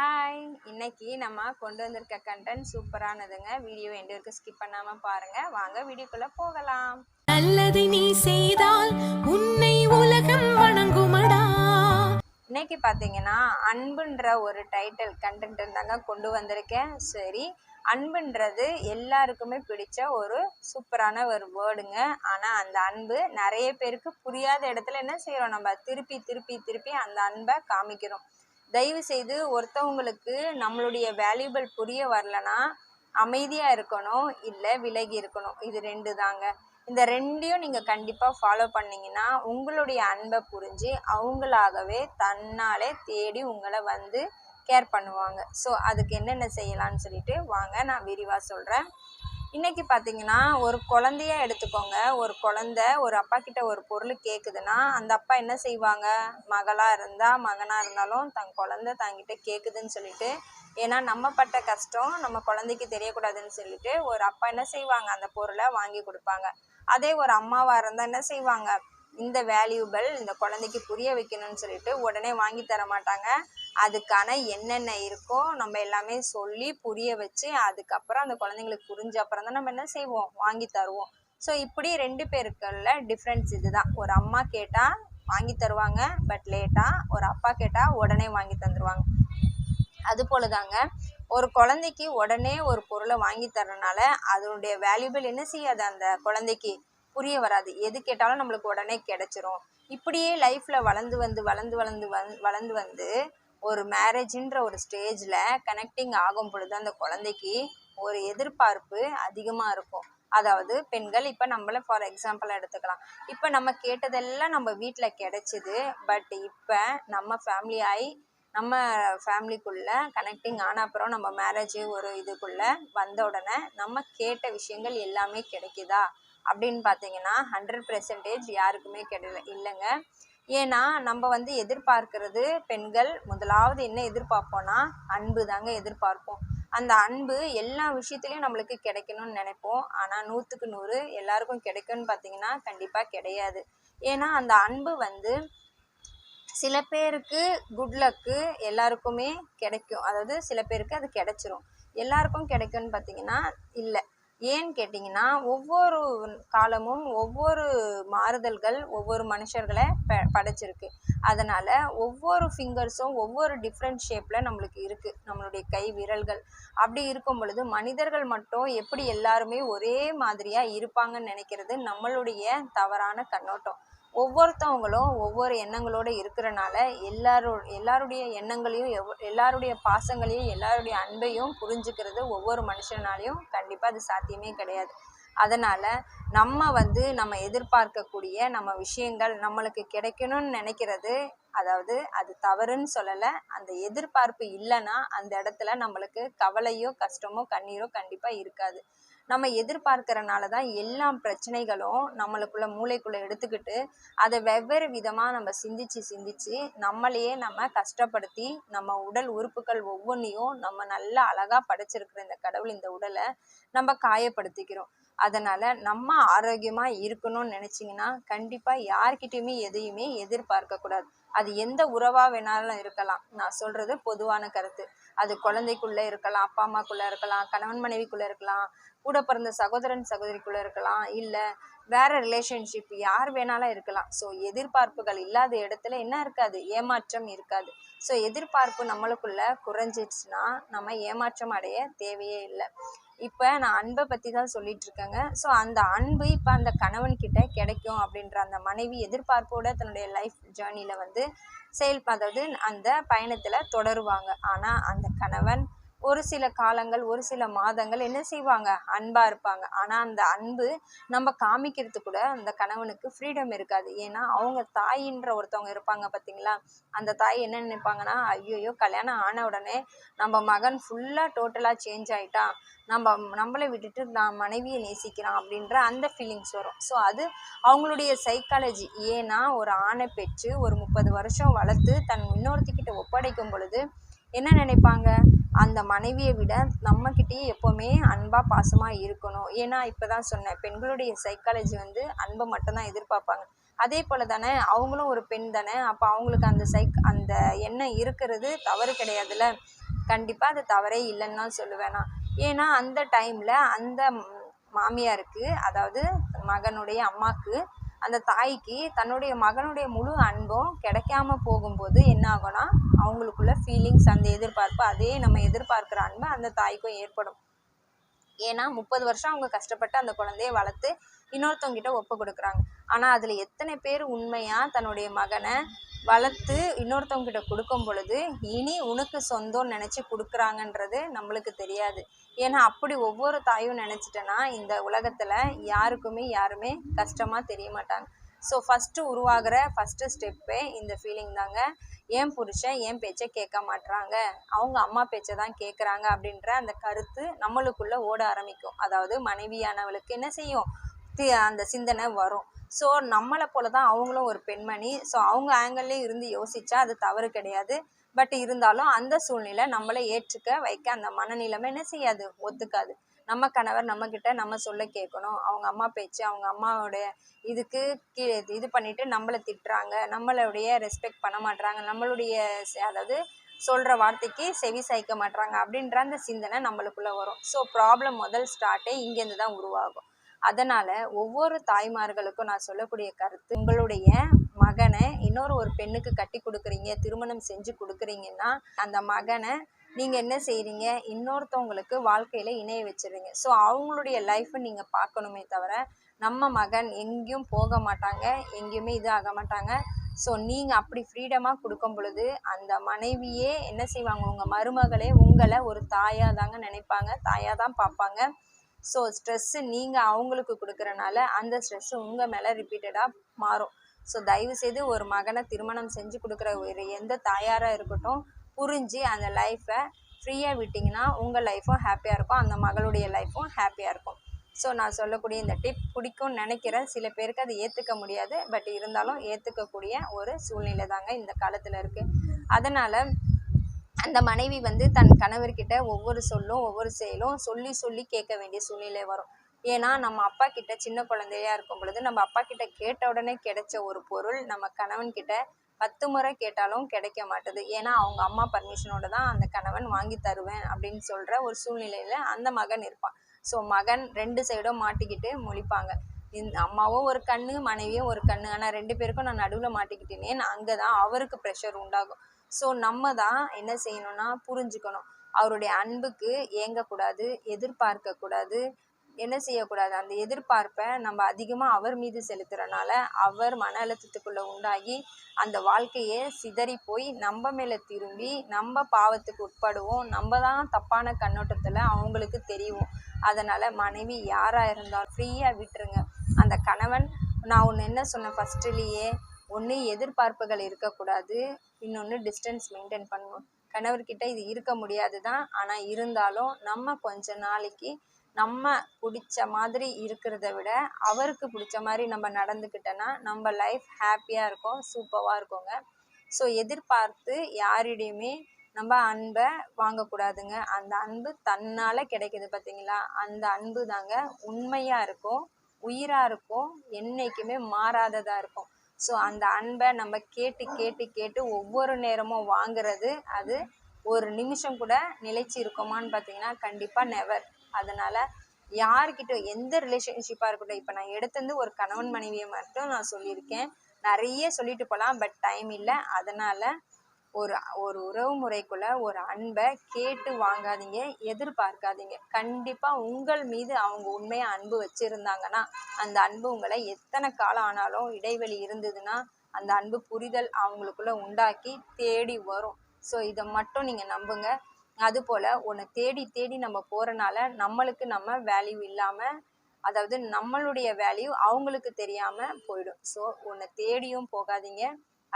Hi இன்னைக்கு நம்ம கொண்டு வந்திருக்க கண்டென்ட் சூப்பரானதுங்க. வீடியோ எண்டு வரைக்கும் ஸ்கிப் பண்ணாம பாருங்க. வாங்க வீடியோக்குள்ள போகலாம். நல்லதை நீ செய்தால் உன்னை உலகம் வணங்குமடா. இன்னைக்கு பார்த்தீங்கன்னா அன்புன்ற ஒரு டைட்டில் கண்டென்ட் இருந்தாங்க கொண்டு வந்திருக்கேன். சரி அன்புன்றது எல்லாருக்குமே பிடிச்ச ஒரு சூப்பரான ஒரு வேர்டுங்க ஆனால் அந்த அன்பு நிறைய பேருக்கு புரியாத இடத்துல என்ன செய்கிறோம் நம்ம திருப்பி திருப்பி திருப்பி அந்த அன்பை காமிக்கிறோம். தயவு செய்து ஒருத்தவங்களுக்கு நம்மளுடைய வேல்யூபிள் புரிய வரலனா அமைதியாக இருக்கணும் இல்லை விலகி இருக்கணும். இது ரெண்டு தாங்க. இந்த ரெண்டையும் நீங்கள் கண்டிப்பாக ஃபாலோ பண்ணீங்கன்னா உங்களுடைய அன்பை புரிஞ்சு அவங்களாகவே தன்னாலே தேடி உங்களை வந்து கேர் பண்ணுவாங்க. ஸோ அதுக்கு என்னென்ன செய்யலான்னு சொல்லிட்டு வாங்க நான் விரிவாக சொல்கிறேன் இன்றைக்கி பார்த்தீங்கன்னா ஒரு குழந்தைய எடுத்துக்கோங்க. ஒரு குழந்த ஒரு அப்பா கிட்ட ஒரு பொருள் கேட்குதுன்னா அந்த அப்பா என்ன செய்வாங்க? மகளாக இருந்தால் மகனாக இருந்தாலும் தன் குழந்த தங்கிட்ட கேட்குதுன்னு சொல்லிட்டு ஏன்னா நம்ம பட்ட கஷ்டம் நம்ம குழந்தைக்கு தெரியக்கூடாதுன்னு சொல்லிட்டு ஒரு அப்பா என்ன செய்வாங்க? அந்த பொருளை வாங்கி கொடுப்பாங்க. அதே ஒரு அம்மாவாக இருந்தால் என்ன செய்வாங்க? இந்த வேல்யூபிள் இந்த குழந்தைக்கு புரிய வைக்கணும்னு சொல்லிட்டு உடனே வாங்கி தர மாட்டாங்க. அதுக்கான என்னென்ன இருக்கோ நம்ம எல்லாமே சொல்லி புரிய வச்சு அதுக்கப்புறம் அந்த குழந்தைங்களுக்கு புரிஞ்ச அப்புறம் தான் நம்ம என்ன செய்வோம்? வாங்கி தருவோம். ஸோ இப்படி ரெண்டு பேருக்குள்ள டிஃப்ரென்ஸ் இதுதான். ஒரு அம்மா கேட்டால் வாங்கி தருவாங்க பட் லேட்டாக ஒரு அப்பா கேட்டால் உடனே வாங்கி தந்துடுவாங்க அது போல தாங்க ஒரு குழந்தைக்கு உடனே ஒரு பொருளை வாங்கி தரனால அதனுடைய வேல்யூபிள் என்ன செய்யாது? அந்த குழந்தைக்கு புரிய வராது. எது கேட்டாலும் நம்மளுக்கு உடனே கிடைச்சிரும். இப்படியே லைஃப்பில் வளர்ந்து வந்து வளர்ந்து வளர்ந்து வந் வளர்ந்து வந்து ஒரு மேரேஜின்ற ஒரு ஸ்டேஜில் கனெக்டிங் ஆகும் பொழுது அந்த குழந்தைக்கு ஒரு எதிர்பார்ப்பு அதிகமாக இருக்கும். அதாவது பெண்கள் இப்போ நம்மளை ஃபார் எக்ஸாம்பிள் எடுத்துக்கலாம். இப்போ நம்ம கேட்டதெல்லாம் நம்ம வீட்டில் கிடைச்சிது. பட் இப்போ நம்ம ஃபேமிலி ஆகி நம்ம ஃபேமிலிக்குள்ளே கனெக்டிங் ஆன அப்புறம் நம்ம மேரேஜ் ஒரு இதுக்குள்ளே வந்த உடனே நம்ம கேட்ட விஷயங்கள் எல்லாமே கிடைக்குதா? அப்படின்னு பார்த்தீங்கன்னா ஹண்ட்ரட் பெர்சன்டேஜ் யாருக்குமே கிடைல இல்லைங்க. ஏன்னா நம்ம வந்து எதிர்பார்க்கிறது பெண்கள் முதலாவது என்ன எதிர்பார்ப்போம்னா அன்பு தாங்க எதிர்பார்ப்போம். அந்த அன்பு எல்லா விஷயத்துலையும் நம்மளுக்கு கிடைக்கணும்னு நினைப்போம். ஆனால் நூற்றுக்கு நூறு எல்லாருக்கும் கிடைக்கும்னு பார்த்தீங்கன்னா கண்டிப்பாக கிடையாது. ஏன்னா அந்த அன்பு வந்து சில பேருக்கு குட் லக்கு எல்லாருக்குமே கிடைக்கும். அதாவது சில பேருக்கு அது கிடைச்சிரும். எல்லாருக்கும் கிடைக்கும்னு பார்த்தீங்கன்னா இல்லை. ஏன்னு கேட்டிங்கன்னா ஒவ்வொரு காலமும் ஒவ்வொரு மாறுதல்கள் ஒவ்வொரு மனுஷர்களை ப படைச்சிருக்கு. அதனால் ஒவ்வொரு ஃபிங்கர்ஸும் ஒவ்வொரு டிஃப்ரெண்ட் ஷேப்பில் நம்மளுக்கு இருக்குது நம்மளுடைய கை விரல்கள். அப்படி இருக்கும் பொழுது மனிதர்கள் மட்டும் எப்படி எல்லாருமே ஒரே மாதிரியாக இருப்பாங்கன்னு நினைக்கிறது நம்மளுடைய தவறான கண்ணோட்டம். ஒவ்வொருத்தவங்களும் ஒவ்வொரு எண்ணங்களோடு இருக்கிறனால எல்லாரோ எல்லாருடைய எண்ணங்களையும் எவ் எல்லாருடைய பாசங்களையும் எல்லாருடைய அன்பையும் புரிஞ்சுக்கிறது ஒவ்வொரு மனுஷனாலையும் கண்டிப்பாக அது சாத்தியமே கிடையாது. அதனால் நம்ம வந்து நம்ம எதிர்பார்க்கக்கூடிய நம்ம விஷயங்கள் நம்மளுக்கு கிடைக்கணும்னு நினைக்கிறது அதாவது அது தவறுன்னு சொல்லலை அந்த எதிர்பார்ப்பு இல்லைன்னா அந்த இடத்துல நம்மளுக்கு கவலையோ கஷ்டமோ கண்ணீரோ கண்டிப்பாக இருக்காது. நம்ம எதிர்பார்க்கறனால தான் எல்லா பிரச்சனைகளும் நம்மளுக்குள்ள மூளைக்குள்ளே எடுத்துக்கிட்டு அதை வெவ்வேறு விதமாக நம்ம சிந்திச்சு சிந்திச்சு நம்மளையே நம்ம கஷ்டப்படுத்தி நம்ம உடல் உறுப்புகள் ஒவ்வொன்றையும் நம்ம நல்லா அழகாக படைச்சிருக்கிற இந்த கடவுள் இந்த உடலை நம்ம காயப்படுத்திக்கிறோம். அதனால் நம்ம ஆரோக்கியமாக இருக்கணும்னு நினச்சிங்கன்னா கண்டிப்பாக யார்கிட்டயுமே எதையுமே எதிர்பார்க்கக்கூடாது அது எந்த உறவாக வேணாலும் இருக்கலாம். நான் சொல்கிறது பொதுவான கருத்து. அது குழந்தைக்குள்ளே இருக்கலாம் அப்பா அம்மாக்குள்ளே இருக்கலாம் கணவன் மனைவிக்குள்ளே இருக்கலாம் கூட பிறந்த சகோதரன் சகோதரிக்குள்ளே இருக்கலாம் இல்லை வேற ரிலேஷன்ஷிப் யார் வேணாலும் இருக்கலாம். ஸோ எதிர்பார்ப்புகள் இல்லாத இடத்துல என்ன இருக்காது? ஏமாற்றம் இருக்காது. ஸோ எதிர்பார்ப்பு நம்மளுக்குள்ள குறைஞ்சிடுச்சுன்னா நம்ம ஏமாற்றம் அடைய தேவையே இல்லை. இப்போ நான் அன்பை பற்றி தான் சொல்லிட்டு இருக்கேங்க ஸோ அந்த அன்பு இப்போ அந்த கணவன் கிட்ட கிடைக்கும் அப்படின்ற அந்த மனைவி எதிர்பார்ப்போட தன்னுடைய லைஃப் ஜேர்னியில் வந்து செயல் அதாவது அந்த பயணத்தில் தொடருவாங்க. ஆனால் அந்த கணவன் ஒரு சில காலங்கள் ஒரு சில மாதங்கள் என்ன செய்வாங்க? அன்பாக இருப்பாங்க. ஆனால் அந்த அன்பு நம்ம காமிக்கிறது கூட அந்த கணவனுக்கு ஃப்ரீடம் இருக்காது. ஏன்னா அவங்க தாயின்ற ஒருத்தவங்க இருப்பாங்க பார்த்தீங்களா அந்த தாய் என்ன நினைப்பாங்கன்னா ஐயோயோ கல்யாணம் ஆன உடனே நம்ம மகன் ஃபுல்லாக டோட்டலாக சேஞ்ச் ஆகிட்டான் நம்ம நம்மளை விட்டுட்டு நான் மனைவியை நேசிக்கிறான் அப்படின்ற அந்த ஃபீலிங்ஸ் வரும். ஸோ அது அவங்களுடைய சைக்காலஜி ஏன்னா ஒரு ஆணை பெற்று ஒரு முப்பது வருஷம் வளர்த்து தன் இன்னொருத்திக்கிட்ட ஒப்படைக்கும் பொழுது என்ன நினைப்பாங்க? அந்த மனைவியை விட நம்மக்கிட்டேயே எப்போவுமே அன்பாக பாசமாக இருக்கணும். ஏன்னா இப்போ தான் சொன்னேன் பெண்களுடைய சைக்காலஜி வந்து அன்பை மட்டும்தான் எதிர்பார்ப்பாங்க. அதே போல் தானே அவங்களும் ஒரு பெண் தானே அப்போ அவங்களுக்கு அந்த சைக் அந்த எண்ணம் இருக்கிறது தவறு கிடையாதுல்ல. கண்டிப்பாக அது தவறே இல்லைன்னு தான் சொல்லுவேன் நான். ஏன்னா அந்த டைமில் அந்த மாமியாருக்கு அதாவது மகனுடைய அம்மாவுக்கு அந்த தாய்க்கு தன்னுடைய மகனுடைய முழு அன்பும் கிடைக்காம போகும்போது என்ன ஆகும்னா அவங்களுக்குள்ள ஃபீலிங்ஸ் அந்த எதிர்பார்ப்பு அதே நம்ம எதிர்பார்க்குற அன்பு அந்த தாய்க்கும் ஏற்படும். ஏன்னா முப்பது வருஷம் அவங்க கஷ்டப்பட்டு அந்த குழந்தைய வளர்த்து இன்னொருத்தவங்கிட்ட ஒப்பு கொடுக்குறாங்க. ஆனால் அதில் எத்தனை பேர் உண்மையாக தன்னுடைய மகனை வளர்த்து இன்னொருத்தவங்ககிட்ட கொடுக்கும் பொழுது இனி உனக்கு சொந்தம்னு நினச்சி கொடுக்குறாங்கன்றது நம்மளுக்கு தெரியாது. ஏன்னா அப்படி ஒவ்வொரு தாயும் நினச்சிட்டேன்னா இந்த உலகத்தில் யாருக்குமே யாருமே கஷ்டமாக தெரிய மாட்டாங்க. ஸோ ஃபஸ்ட்டு உருவாகிற ஃபஸ்ட்டு ஸ்டெப்பே இந்த ஃபீலிங் தாங்க. ஏன் புருஷன் ஏன் பேச்சை கேட்க மாட்றாங்க? அவங்க அம்மா பேச்சை தான் கேட்குறாங்க அப்படின்ற அந்த கருத்து நம்மளுக்குள்ளே ஓட ஆரம்பிக்கும். அதாவது மனைவியானவளுக்கு என்ன செய்யும்? தி- அந்த சிந்தனை வரும். ஸோ நம்மளை போல தான் அவங்களும் ஒரு பெண்மணி. ஸோ அவங்க ஆங்கிள்லேயும் இருந்து யோசிச்சா அது தவறு கிடையாது. பட் இருந்தாலும் அந்த சூழ்நிலை நம்மளை ஏற்றுக்க வைக்க அந்த மனநிலைமை என்ன செய்யாது? ஒத்துக்காது. நம்ம கணவர் நம்மக்கிட்ட நம்ம சொல்ல கேட்கணும். அவங்க அம்மா பேச்சு அவங்க அம்மாவோடைய இதுக்கு கீழே இது பண்ணிட்டு நம்மளை திட்டுறாங்க. நம்மளுடைய ரெஸ்பெக்ட் பண்ண மாட்றாங்க. நம்மளுடைய அதாவது சொல்கிற வார்த்தைக்கு செவி சாய்க்க மாட்றாங்க. அப்படின்ற அந்த சிந்தனை நம்மளுக்குள்ளே வரும். ஸோ ப்ராப்ளம் முதல் ஸ்டார்ட்டே இங்கேருந்து தான் உருவாகும். அதனால் ஒவ்வொரு தாய்மார்களுக்கும் நான் சொல்லக்கூடிய கருத்து உங்களுடைய மகனை இன்னொரு ஒரு பெண்ணுக்கு கட்டி கொடுக்குறீங்க திருமணம் செஞ்சு கொடுக்குறீங்கன்னா அந்த மகனை நீங்கள் என்ன செய்கிறீங்க இன்னொருத்தவங்களுக்கு வாழ்க்கையில் இணைய வச்சிடுறீங்க. ஸோ அவங்களுடைய லைஃப்பை நீங்கள் பார்க்கணுமே தவிர நம்ம மகன் எங்கேயும் போக மாட்டாங்க எங்கேயுமே இது ஆக மாட்டாங்க. ஸோ நீங்கள் அப்படி ஃப்ரீடமாக கொடுக்கும் பொழுது அந்த மனைவியே என்ன செய்வாங்க? உங்கள் மருமகளே உங்களை ஒரு தாயாக தாங்க நினைப்பாங்க தாயாக தான் பார்ப்பாங்க. ஸோ ஸ்ட்ரெஸ்ஸு நீங்கள் அவங்களுக்கு கொடுக்குறனால அந்த ஸ்ட்ரெஸ்ஸு உங்கள் மேலே ரிப்பீட்டடாக மாறும். ஸோ தயவுசெய்து ஒரு மகனை திருமணம் செஞ்சு கொடுக்குற ஒரு எந்த தாயாராக இருக்கட்டும் புரிஞ்சு அந்த லைஃப்பை ஃப்ரீயாக விட்டிங்கன்னா உங்கள் லைஃப்பும் ஹாப்பியாக இருக்கும். அந்த மகளுடைய லைஃப்பும் ஹாப்பியாக இருக்கும். ஸோ நான் சொல்லக்கூடிய இந்த டிப் பிடிக்கும்னு நினைக்கிறேன். சில பேருக்கு அது ஏற்றுக்க முடியாது. பட் இருந்தாலும் ஏற்றுக்கக்கூடிய ஒரு சூழ்நிலை தாங்க இந்த காலத்தில் இருக்குது அதனால் அந்த மனைவி வந்து தன் கணவர்கிட்ட ஒவ்வொரு சொல்லும் ஒவ்வொரு செயலும் சொல்லி சொல்லி கேட்க வேண்டிய சூழ்நிலை வரும். ஏன்னா நம்ம அப்பா கிட்ட சின்ன குழந்தையா இருக்கும் பொழுது நம்ம அப்பா கிட்ட கேட்ட உடனே கிடைச்ச ஒரு பொருள் நம்ம கணவன் கிட்ட பத்து முறை கேட்டாலும் கிடைக்க மாட்டுது. ஏன்னா அவங்க அம்மா பர்மிஷனோட தான் அந்த கணவன் வாங்கி தருவேன் அப்படின்னு சொல்ற ஒரு சூழ்நிலையில அந்த மகன் இருப்பான். ஸோ மகன் ரெண்டு சைடும் மாட்டிக்கிட்டு முழிப்பாங்க. இந்த அம்மாவும் ஒரு கண்ணு மனைவியும் ஒரு கண்ணு. ஆனால் ரெண்டு பேருக்கும் நான் நடுவில் மாட்டிக்கிட்டேனேன்னு அங்கே தான் அவருக்கு ப்ரெஷர் உண்டாகும். ஸோ நம்ம தான் என்ன செய்யணும்னா புரிஞ்சுக்கணும். அவருடைய அன்புக்கு ஏங்கக்கூடாது எதிர்பார்க்கக்கூடாது என்ன செய்யக்கூடாது? அந்த எதிர்பார்ப்பை நம்ம அதிகமாக அவர் மீது செலுத்துறனால அவர் மன அழுத்தத்துக்குள்ளே உண்டாகி அந்த வாழ்க்கையே சிதறி போய் நம்ம மேலே திரும்பி நம்ம பாவத்துக்கு உட்படுவோம். நம்ம தான் தப்பான கண்ணோட்டத்தில் அவங்களுக்கு தெரியும் அதனால் மனைவி யாராக இருந்தாலும் ஃப்ரீயாக விட்டுருங்க. அந்த கணவன் நான் ஒன்று என்ன சொன்னேன்? ஃபஸ்ட்டுலேயே ஒன்று எதிர்பார்ப்புகள் இருக்கக்கூடாது. இன்னொன்று டிஸ்டன்ஸ் மெயின்டைன் பண்ணணும். கணவர்கிட்ட இது இருக்க முடியாது தான் ஆனால் இருந்தாலும் நம்ம கொஞ்ச நாளைக்கு நம்ம பிடிச்ச மாதிரி இருக்கிறத விட அவருக்கு பிடிச்ச மாதிரி நம்ம நடந்துக்கிட்டோன்னா நம்ம லைஃப் ஹாப்பியாக இருக்கும் சூப்பராக இருக்குங்க. ஸோ எதிர்பார்த்து யாரிடையுமே நம்ம அன்பை வாங்கக்கூடாதுங்க. அந்த அன்பு தன்னால் கிடைக்கிது பார்த்தீங்களா அந்த அன்பு தாங்க உண்மையாக இருக்கும். உயிராக இருக்கும் என்றைக்குமே மாறாததாக இருக்கும். ஸோ அந்த அன்பை நம்ம கேட்டு கேட்டு கேட்டு ஒவ்வொரு நேரமும் வாங்குறது அது ஒரு நிமிஷம் கூட நிலைச்சு இருக்குமான்னு பார்த்தீங்கன்னா கண்டிப்பாக நெவர் அதனால் யார்கிட்ட எந்த ரிலேஷன்ஷிப்பாக இருக்கட்டும் இப்போ நான் எடுத்தது ஒரு கணவன் மனைவியை மட்டும் நான் சொல்லியிருக்கேன். நிறைய சொல்லிட்டு போகலாம் பட் டைம் இல்லை. அதனால் ஒரு ஒரு உறவு முறைக்குள்ள ஒரு அன்பை கேட்டு வாங்காதீங்க எதிர்பார்க்காதீங்க. கண்டிப்பாக உங்கள் மீது அவங்க உண்மையாக அன்பு வச்சுருந்தாங்கன்னா அந்த அன்பு உங்களை எத்தனை காலம் ஆனாலும் இடைவெளி இருந்ததுன்னா அந்த அன்பு புரிதல் அவங்களுக்குள்ள உண்டாக்கி தேடி வரும். ஸோ இதை மட்டும் நீங்கள் நம்புங்க. அதுபோல் ஒன்று தேடி தேடி நம்ம போகிறனால நம்மளுக்கு நம்ம வேல்யூ இல்லாமல் அதாவது நம்மளுடைய வேல்யூ அவங்களுக்கு தெரியாமல் போயிடும். ஸோ ஒன்று தேடியும் போகாதீங்க.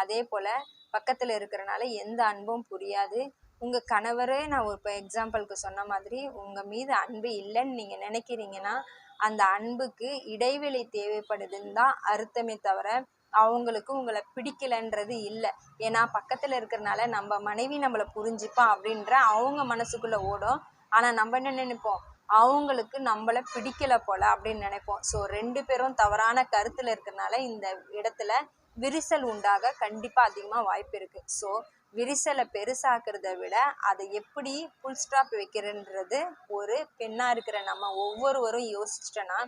அதே போல் பக்கத்தில் இருக்கிறனால எந்த அன்பும் புரியாது. உங்கள் கணவரே நான் ஒரு இப்போ எக்ஸாம்பிளுக்கு சொன்ன மாதிரி உங்கள் மீது அன்பு இல்லைன்னு நீங்கள் நினைக்கிறீங்கன்னா அந்த அன்புக்கு இடைவெளி தேவைப்படுதுன்னு தான் அர்த்தமே தவிர அவங்களுக்கு உங்களை பிடிக்கலன்றது இல்லை. ஏன்னா பக்கத்தில் இருக்கிறனால நம்ம மனைவி நம்மளை புரிஞ்சுப்பா அப்படின்ற அவங்க மனசுக்குள்ளே ஓடும். ஆனால் நம்ம என்ன நினைப்போம்? அவங்களுக்கு நம்மளை பிடிக்கலை போல அப்படின்னு நினைப்போம். ஸோ ரெண்டு பேரும் தவறான கருத்தில் இருக்கிறனால இந்த இடத்துல விரிசல் உண்டாக கண்டிப்பாக அதிகமாக வாய்ப்பு இருக்குது ஸோ விரிசலை பெருசாக்குறத விட அதை எப்படி ஃபுல் ஸ்டாப் வைக்கிறன்றது ஒரு பெண்ணாக இருக்கிற நம்ம ஒவ்வொருவரும் யோசிச்சிட்டோன்னா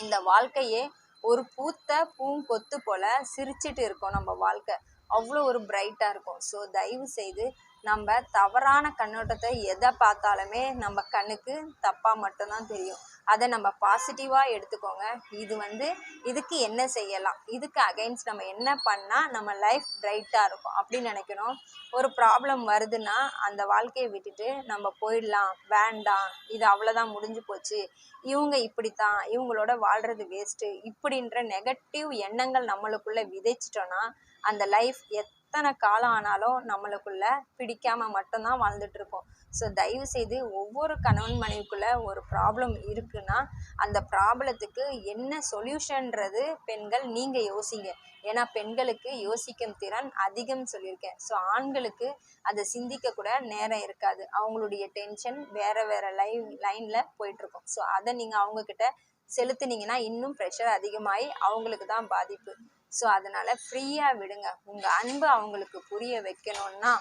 இந்த வாழ்க்கையே ஒரு பூத்த பூங்கொத்து போல சிரிச்சிட்டு இருக்கோம் நம்ம வாழ்க்கை. அவ்வளோ ஒரு பிரைட்டாக இருக்கும். ஸோ தயவு செய்து நம்ம தவறான கண்ணோட்டத்தை எதை பார்த்தாலுமே நம்ம கண்ணுக்கு தப்பாக மட்டும்தான் தெரியும். அதை நம்ம பாசிட்டிவாக எடுத்துக்கோங்க. இது வந்து இதுக்கு என்ன செய்யலாம்? இதுக்கு அகைன்ஸ்ட் நம்ம என்ன பண்ணால் நம்ம லைஃப் பிரைட்டாக இருக்கும். அப்படின்னு நினைக்கணும். ஒரு ப்ராப்ளம் வருதுன்னா அந்த வாழ்க்கையை விட்டுட்டு நம்ம போயிடலாம். வேண்டாம். இது அவ்வளோதான் முடிஞ்சு போச்சு. இவங்க இப்படித்தான். இவங்களோட வாழ்கிறது வேஸ்ட்டு இப்படின்ற நெகட்டிவ் எண்ணங்கள் நம்மளுக்குள்ளே விதைச்சிட்டோன்னா அந்த லைஃப் எத்தனை காலம் ஆனாலும் நம்மளுக்குள்ள பிடிக்காமல் மட்டும்தான் வாழ்ந்துட்டு இருக்கோம். ஸோ தயவு செய்து ஒவ்வொரு கணவன் மனைவிக்குள்ள ஒரு ப்ராப்ளம் இருக்குன்னா அந்த ப்ராப்ளத்துக்கு என்ன சொல்யூஷன்றது பெண்கள் நீங்கள் யோசிங்க. ஏன்னா பெண்களுக்கு யோசிக்கும் திறன் அதிகம் சொல்லியிருக்கேன். ஸோ ஆண்களுக்கு அதை சிந்திக்க கூட நேரம் இருக்காது. அவங்களுடைய டென்ஷன் வேற வேற லைன் லைனில் போயிட்டுருக்கும். ஸோ அதை நீங்கள் அவங்கக்கிட்ட செலுத்துனீங்கன்னா இன்னும் ப்ரெஷர் அதிகமாகி அவங்களுக்கு தான் பாதிப்பு. ஸோ அதனால் ஃப்ரீயாக விடுங்க. உங்கள் அன்பு அவங்களுக்கு புரிய வைக்கணுன்னா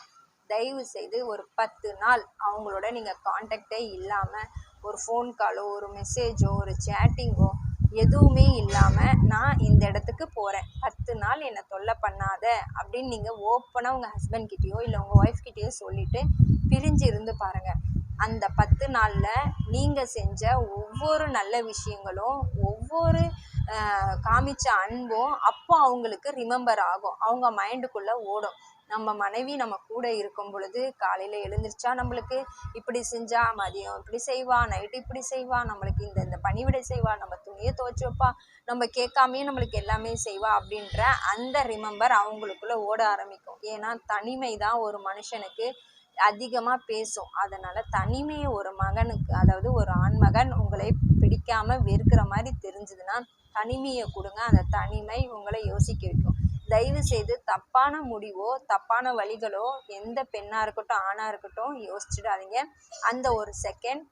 தயவு செய்து ஒரு பத்து நாள் அவங்களோட நீங்கள் காண்டாக்டே இல்லாமல் ஒரு ஃபோன் காலோ ஒரு மெசேஜோ ஒரு சேட்டிங்கோ எதுவுமே இல்லாமல் நான் இந்த இடத்துக்கு போகிறேன் பத்து நாள் என்னை தொல்லை பண்ணாத அப்படின்னு நீங்கள் ஓப்பனாக உங்கள் ஹஸ்பண்ட் கிட்டேயோ இல்லை உங்கள் ஒய்ஃப் கிட்டேயோ சொல்லிவிட்டு பிரிஞ்சு இருந்து பாருங்கள் அந்த பத்து நாளில் நீங்கள் செஞ்ச ஒவ்வொரு நல்ல விஷயங்களும் ஒவ்வொரு காமிச்ச அன்பும் அப்போ அவங்களுக்கு ரிமெம்பர் ஆகும். அவங்க மைண்டுக்குள்ளே ஓடும். நம்ம மனைவி நம்ம கூட இருக்கும் பொழுது காலையில் எழுந்திரிச்சா நம்மளுக்கு இப்படி செஞ்சா மதியம் இப்படி செய்வா நைட்டு இப்படி செய்வா நம்மளுக்கு இந்த இந்த பணிவிடை செய்வா நம்ம துணியை துவச்சி வைப்பா நம்ம கேட்காமயே நம்மளுக்கு எல்லாமே செய்வா அப்படின்ற அந்த ரிமெம்பர் அவங்களுக்குள்ள ஓட ஆரம்பிக்கும். ஏன்னா தனிமை தான் ஒரு மனுஷனுக்கு அதிகமாக பேசும். அதனால் தனிமையை ஒரு மகனுக்கு அதாவது ஒரு ஆண்மகன் உங்களை பிடிக்காம வெறுக்கிற மாதிரி தெரிஞ்சதுன்னா தனிமையை கொடுங்க. அந்த தனிமை உங்களை யோசிக்க வைக்கும். தயவு செய்து தப்பான முடிவோ தப்பான வழிகளோ எந்த பெண்ணாக இருக்கட்டும் ஆணாக இருக்கட்டும் யோசிச்சிடாதீங்க. அந்த ஒரு செகண்ட்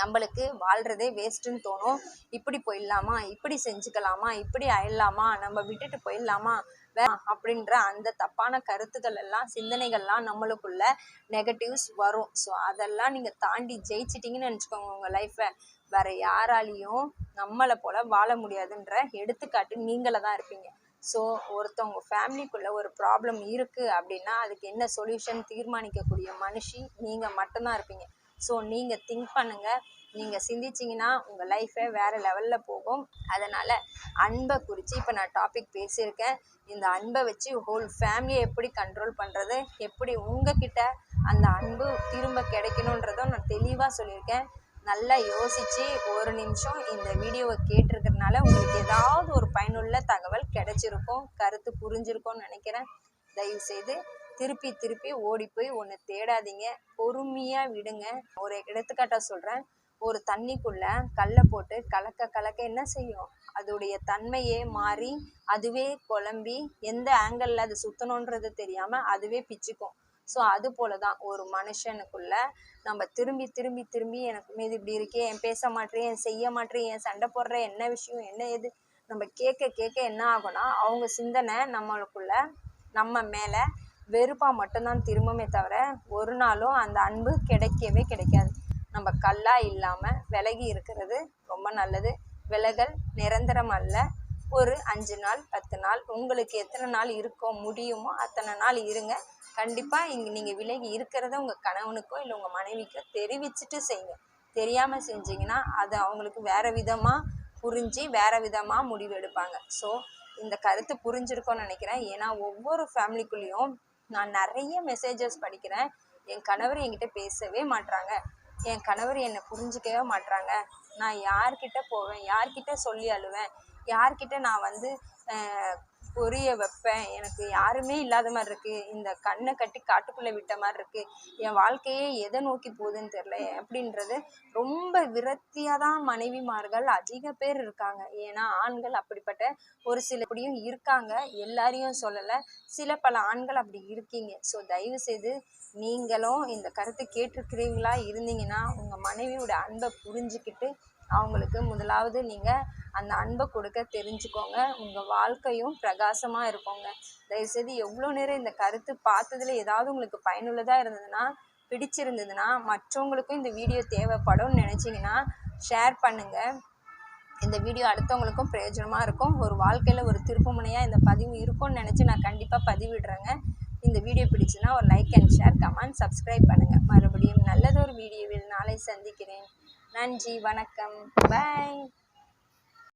நம்மளுக்கு வாழ்கிறதே வேஸ்ட்டுன்னு தோணும். இப்படி போயிடலாமா? இப்படி செஞ்சுக்கலாமா? இப்படி ஆயிடலாமா நம்ம விட்டுட்டு போயிடலாமா? வே அப்படின்ற அந்த தப்பான கருத்துக்கள் எல்லாம் சிந்தனைகள்லாம் நம்மளுக்குள்ள நெகட்டிவ்ஸ் வரும். ஸோ அதெல்லாம் நீங்கள் தாண்டி ஜெயிச்சிட்டிங்கன்னு நினச்சிக்கோங்க உங்கள் லைஃப்பை வேற யாராலையும் நம்மளை போல வாழ முடியாதுன்ற எடுத்துக்காட்டு நீங்கள தான் இருப்பீங்க. ஸோ ஒருத்தவங்க ஃபேமிலிக்குள்ளே ஒரு ப்ராப்ளம் இருக்குது அப்படின்னா அதுக்கு என்ன சொல்யூஷன் தீர்மானிக்கக்கூடிய மனுஷி நீங்கள் மட்டும்தான் இருப்பீங்க. ஸோ நீங்கள் திங்க் பண்ணுங்கள் நீங்கள் சிந்திச்சிங்கன்னா உங்கள் லைஃபே வேறு லெவலில் போகும். அதனால் அன்பை குறித்து இப்போ நான் டாபிக் பேசியிருக்கேன். இந்த அன்பை வச்சு ஹோல் ஃபேமிலியை எப்படி கண்ட்ரோல் பண்ணுறது எப்படி உங்ககிட்ட அந்த அன்பு திரும்ப கிடைக்கணுன்றதும் நான் தெளிவாக சொல்லியிருக்கேன். நல்லா யோசித்து ஒரு நிமிஷம் இந்த வீடியோவை கேட்டிருக்கிறதுனால உங்களுக்கு ஏதாவது ஒரு பயனுள்ள தகவல் கிடைச்சிருக்கும் கருத்து புரிஞ்சிருக்கும்னு நினைக்கிறேன். தயவுசெய்து திருப்பி திருப்பி ஓடி போய் ஒன்று தேடாதீங்க. பொறுமையாக விடுங்க. ஒரு எடுத்துக்காட்டாக சொல்கிறேன் ஒரு தண்ணிக்குள்ள கல்லை போட்டு கலக்க கலக்க என்ன செய்யும்? அதோடைய தன்மையே மாறி அதுவே குழம்பி எந்த ஆங்கிளில் அது சுற்றணுன்றது தெரியாமல் அதுவே பிச்சுக்கும். ஸோ அது போல தான் ஒரு மனுஷனுக்குள்ள நம்ம திரும்பி திரும்பி திரும்பி எனக்கு மீது இப்படி இருக்கே என் பேச மாட்டேன் என் செய்ய மாட்டேன் என் சண்டை போடுற என்ன விஷயம் என்ன ஏது? நம்ம கேட்க கேட்க என்ன ஆகும்னா அவங்க சிந்தனை நம்மளுக்குள்ள நம்ம மேலே வெறுப்பாக மட்டும்தான் திரும்பமே தவிர ஒரு நாளும் அந்த அன்பு கிடைக்கவே கிடைக்காது. நம்ம கல்லா இல்லாமல் விலகி இருக்கிறது ரொம்ப நல்லது. விலகல் நிரந்தரம் அல்ல. ஒரு அஞ்சு நாள் பத்து நாள் உங்களுக்கு எத்தனை நாள் இருக்கோ முடியுமோ அத்தனை நாள் இருங்க. கண்டிப்பாக இங்கே நீங்கள் விலகி இருக்கிறத உங்கள் கணவனுக்கோ இல்லை உங்கள் மனைவிக்கோ தெரிவிச்சுட்டு செய்யுங்க. தெரியாமல் செஞ்சீங்கன்னா அது அவங்களுக்கு வேறு விதமாக புரிஞ்சு வேறு விதமாக முடிவு எடுப்பாங்க. ஸோ இந்த கருத்து புரிஞ்சிருக்கோன்னு நினைக்கிறேன். ஏன்னா ஒவ்வொரு ஃபேமிலிக்குள்ளேயும் நான் நிறைய மெசேஜஸ் படிக்கிறேன். என் கணவர் என்கிட்ட பேசவே மாட்றாங்க. என் கணவர் என்னை புரிஞ்சிக்கவே மாட்றாங்க. நான் யார்கிட்ட போவேன்? யார்கிட்ட சொல்லி அழுவேன்? யார்கிட்ட நான் வந்து புரிய வைப்பேன். எனக்கு யாருமே இல்லாத மாதிரி இருக்குது இந்த கண்ணை கட்டி காட்டுக்குள்ளே விட்ட மாதிரி இருக்குது என் வாழ்க்கையே எதை நோக்கி போகுதுன்னு தெரில அப்படின்றது ரொம்ப விரக்தியாக தான் மனைவிமார்கள் அதிக பேர் இருக்காங்க. ஏன்னா ஆண்கள் அப்படிப்பட்ட ஒரு சில இப்படியும் இருக்காங்க. எல்லாரையும் சொல்லலை. சில பல ஆண்கள் அப்படி இருக்கீங்க. ஸோ தயவு செய்து நீங்களும் இந்த கருத்தை கேட்டிருக்கிறீங்களா? இருந்தீங்கன்னா உங்கள் மனைவியோட அன்பை புரிஞ்சுக்கிட்டு அவங்களுக்கு முதலாவது நீங்கள் அந்த அன்பை கொடுக்க தெரிஞ்சுக்கோங்க. உங்கள் வாழ்க்கையும் பிரகாசமாக இருக்குங்க. தயவுசெய்து எவ்வளோ நேரம் இந்த கருத்து பார்த்ததுல ஏதாவது உங்களுக்கு பயனுள்ளதாக இருந்ததுன்னா பிடிச்சிருந்ததுன்னா மற்றவங்களுக்கும் இந்த வீடியோ தேவைப்படும்னு நினச்சிங்கன்னா ஷேர் பண்ணுங்கள் இந்த வீடியோ அடுத்தவங்களுக்கும் பிரயோஜனமாக இருக்கும். ஒரு வாழ்க்கையில் ஒரு திருப்புமுனையாக இந்த பதிவு இருக்கும்னு நினச்சி நான் கண்டிப்பாக பதிவிடுறேங்க. இந்த வீடியோ பிடிச்சுன்னா ஒரு like and share comment subscribe பண்ணுங்கள் மறுபடியும் நல்லதொரு வீடியோவில் நாளை சந்திக்கிறேன். நன்றி வணக்கம். பாய்